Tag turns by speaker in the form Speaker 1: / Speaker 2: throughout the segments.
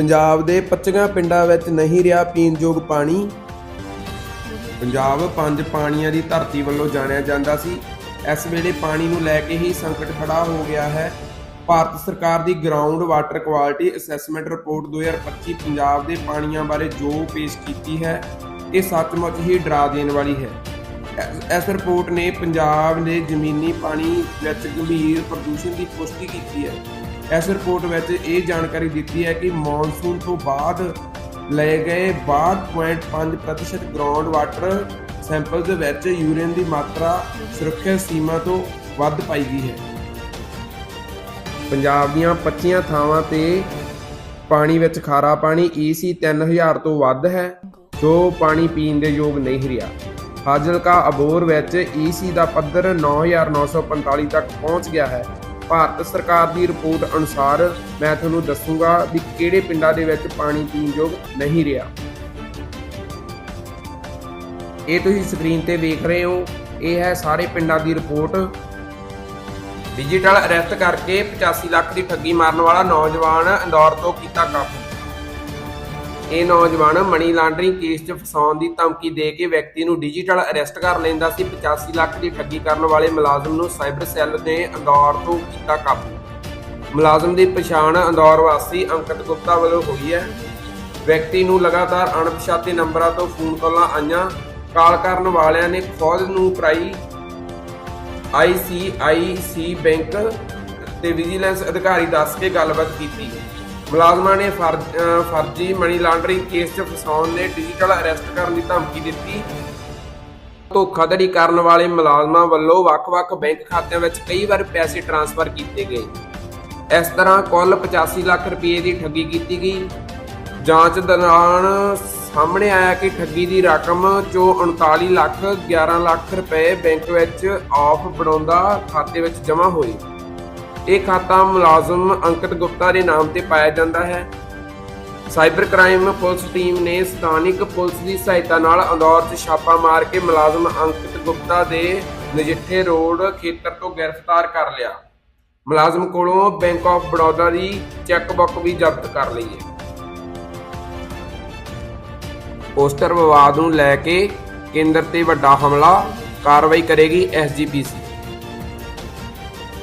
Speaker 1: ਪੰਜਾਬ ਦੇ 25 ਪਿੰਡਾਂ ਵਿੱਚ ਨਹੀਂ ਰਿਹਾ ਪੀਣਯੋਗ ਪਾਣੀ। ਪੰਜਾਬ ਪੰਜ ਪਾਣੀਆਂ ਦੀ ਧਰਤੀ ਵੱਲੋਂ ਜਾਣਿਆ ਜਾਂਦਾ ਸੀ। ਇਸ ਵੇਲੇ ਪਾਣੀ ਨੂੰ ਲੈ ਕੇ ਹੀ ਸੰਕਟ ਖੜਾ ਹੋ ਗਿਆ ਹੈ। ਭਾਰਤ ਸਰਕਾਰ ਦੀ ground water quality assessment report 2025 Punjab ਦੇ ਪਾਣੀਆਂ ਬਾਰੇ ਜੋ ਪੇਸ਼ ਕੀਤੀ ਹੈ, ਇਹ ਸੱਚਮੁੱਚ ਹੀ ਡਰਾ ਦੇਣ ਵਾਲੀ ਹੈ। ਇਸ- ਇਸ ਰਿਪੋਰਟ ਨੇ ਪੰਜਾਬ ਦੇ ਜ਼ਮੀਨੀ ਪਾਣੀ ਵਿੱਚ ਗੰਭੀਰ ਪ੍ਰਦੂਸ਼ਣ ਦੀ ਪੁਸ਼ਟੀ ਕੀਤੀ ਹੈ। ਇਸ ਰਿਪੋਰਟ ਵਿੱਚ ਇਹ ਜਾਣਕਾਰੀ ਦਿੱਤੀ ਹੈ ਕਿ ਮੌਨਸੂਨ ਤੋਂ ਬਾਅਦ ਲਏ ਗਏ 62.5% ਗਰਾਊਂਡ ਵਾਟਰ ਸੈਂਪਲਸ ਵਿੱਚ ਯੂਰੀਨ ਦੀ ਮਾਤਰਾ ਸੁਰੱਖਿਅਤ ਸੀਮਾ ਤੋਂ ਵੱਧ ਪਾਈ ਗਈ ਹੈ। ਪੰਜਾਬ ਦੀਆਂ 25 ਥਾਵਾਂ ਤੇ ਪਾਣੀ ਵਿੱਚ ਖਾਰਾ ਪਾਣੀ EC 3000 ਤੋਂ ਵੱਧ ਹੈ, ਜੋ ਪਾਣੀ ਪੀਣ ਦੇ ਯੋਗ ਨਹੀਂ ਰਿਹਾ। ਫਾਜ਼ਿਲਕਾ ਅਬੋਰ ਵਿੱਚ EC ਦਾ ਪੱਧਰ 9945 ਤੱਕ ਪਹੁੰਚ ਗਿਆ ਹੈ। ਭਾਰਤ ਸਰਕਾਰ ਦੀ ਰਿਪੋਰਟ ਅਨੁਸਾਰ ਮੈਂ ਤੁਹਾਨੂੰ ਦੱਸੂਗਾ ਵੀ ਕਿਹੜੇ ਪਿੰਡਾਂ ਦੇ ਵਿੱਚ ਪਾਣੀ ਪੀਣ ਯੋਗ ਨਹੀਂ ਰਿਹਾ। ਇਹ ਤੁਸੀਂ ਸਕਰੀਨ ਤੇ ਵੇਖ ਰਹੇ ਹੋ। ਇਹ ਹੈ ਸਾਰੇ ਪਿੰਡਾਂ ਦੀ ਰਿਪੋਰਟ। ਡਿਜੀਟਲ ਅਰੈਸਟ ਕਰਕੇ 85 ਲੱਖ ਦੀ ਠੱਗੀ ਮਾਰਨ ਵਾਲਾ ਨੌਜਵਾਨ ਇੰਦੌਰ ਤੋਂ ਕੀਤਾ ਕਾਬੂ। ਇਹ ਨੌਜਵਾਨ ਮਨੀ ਲਾਂਡਰਿੰਗ ਕੇਸ 'ਚ ਫਸਾਉਣ ਦੀ ਧਮਕੀ ਦੇ ਕੇ ਵਿਅਕਤੀ ਨੂੰ ਡਿਜੀਟਲ ਅਰੈਸਟ ਕਰ ਲੈਂਦਾ ਸੀ। 85 ਲੱਖ ਦੀ ਠੱਗੀ ਕਰਨ ਵਾਲੇ ਮੁਲਾਜ਼ਮ ਨੂੰ ਸਾਈਬਰ ਸੈੱਲ ਨੇ ਅੰਦੌਰ ਤੋਂ ਕੀਤਾ ਕਾਬੂ। ਮੁਲਾਜ਼ਮ ਦੀ ਪਛਾਣ ਅੰਦੌਰ ਵਾਸੀ ਅੰਕਿਤ ਗੁਪਤਾ ਵੱਲੋਂ ਹੋਈ ਹੈ। ਵਿਅਕਤੀ ਨੂੰ ਲਗਾਤਾਰ ਅਣਪਛਾਤੇ ਨੰਬਰਾਂ ਤੋਂ ਫੋਨ ਕਾਲਾਂ ਆਈਆਂ। ਕਾਲ ਕਰਨ ਵਾਲਿਆਂ ਨੇ ਖੁਦ ਨੂੰ ਕਰਾਈ ਆਈਸੀਆਈਸੀ ਬੈਂਕ ਤੇ ਵਿਜੀਲੈਂਸ ਅਧਿਕਾਰੀ ਦੱਸ ਕੇ ਗੱਲਬਾਤ ਕੀਤੀ। ਮੁਲਾਜ਼ਮਾਂ ਨੇ ਫਰਜ਼- ਫਰਜ਼ੀ ਮਨੀ ਲਾਂਡਰਿੰਗ ਕੇਸ 'ਚ ਫਸਾਉਣ ਨੇ ਡਿਜੀਟਲ ਅਰੈਸਟ ਕਰਨ ਦੀ ਧਮਕੀ ਦਿੱਤੀ। ਧੋਖਾਧੜੀ ਕਰਨ ਵਾਲੇ ਮੁਲਾਜ਼ਮਾਂ ਵੱਲੋਂ ਵੱਖ-ਵੱਖ ਬੈਂਕ ਖਾਤਿਆਂ ਵਿੱਚ ਕਈ ਵਾਰ ਪੈਸੇ ਟ੍ਰਾਂਸਫਰ ਕੀਤੇ ਗਏ। ਇਸ ਤਰ੍ਹਾਂ ਕੁੱਲ 85 ਲੱਖ ਰੁਪਏ ਦੀ ਠੱਗੀ ਕੀਤੀ ਗਈ। ਜਾਂਚ ਦੌਰਾਨ ਸਾਹਮਣੇ ਆਇਆ ਕਿ ਠੱਗੀ ਦੀ ਰਕਮ ਚੋਂ 39 ਲੱਖ 11 ਲੱਖ ਰੁਪਏ ਬੈਂਕ ਵਿੱਚ ਆਫ ਬਣਾਉਂਦਾ ਖਾਤੇ ਵਿੱਚ ਜਮ੍ਹਾਂ ਹੋਏ ਇਹ ਖਾਤਾ ਮੁਲਾਜ਼ਮ ਅੰਕਿਤ ਗੁਪਤਾ ਦੇ ਨਾਮ ਤੇ ਪਾਇਆ ਜਾਂਦਾ ਹੈ। ਸਾਈਬਰ ਕ੍ਰਾਈਮ ਪੁਲਿਸ ਟੀਮ ਨੇ ਸਥਾਨਿਕ ਪੁਲਿਸ ਦੀ ਸਹਾਇਤਾ ਨਾਲ ਅੰਦੌਰ 'ਚ ਛਾਪਾ ਮਾਰ ਕੇ ਮੁਲਾਜ਼ਮ ਅੰਕਿਤ ਗੁਪਤਾ ਦੇ ਨਜਿੱਠੇ ਰੋਡ ਖੇਤਰ ਤੋਂ ਗ੍ਰਿਫਤਾਰ ਕਰ ਲਿਆ। ਮੁਲਾਜ਼ਮ ਕੋਲੋਂ ਬੈਂਕ ਆਫ ਬੜੌਦਾ ਦੀ ਚੈੱਕ ਬੁੱਕ ਵੀ ਜ਼ਬਤ ਕਰ ਲਈ ਹੈ। ਪੋਸਟਰ ਵਿਵਾਦ ਨੂੰ ਲੈ ਕੇ ਕੇਂਦਰ ਤੇ ਵੱਡਾ ਹਮਲਾ, ਕਾਰਵਾਈ ਕਰੇਗੀ ਐਸਜੀਪੀਸੀ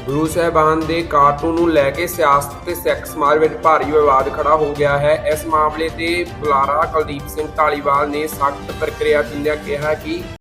Speaker 1: ਗੁਰੂ ਸਾਹਿਬਾਨ ਦੇ ਕਾਰਟੂਨ ਨੂੰ ਲੈ ਕੇ ਸਿਆਸਤ ਤੇ ਸਿੱਖ ਸਮਾਜ ਵਿੱਚ ਭਾਰੀ ਵਿਵਾਦ ਖੜਾ ਹੋ ਗਿਆ ਹੈ। ਇਸ ਮਾਮਲੇ ਤੇ ਬੁਲਾਰਾ ਕੁਲਦੀਪ ਸਿੰਘ ਢਾਲੀਵਾਲ ਨੇ ਸਖਤ ਪ੍ਰਕਿਰਿਆ ਦਿੰਦਿਆਂ ਕਿਹਾ ਕਿ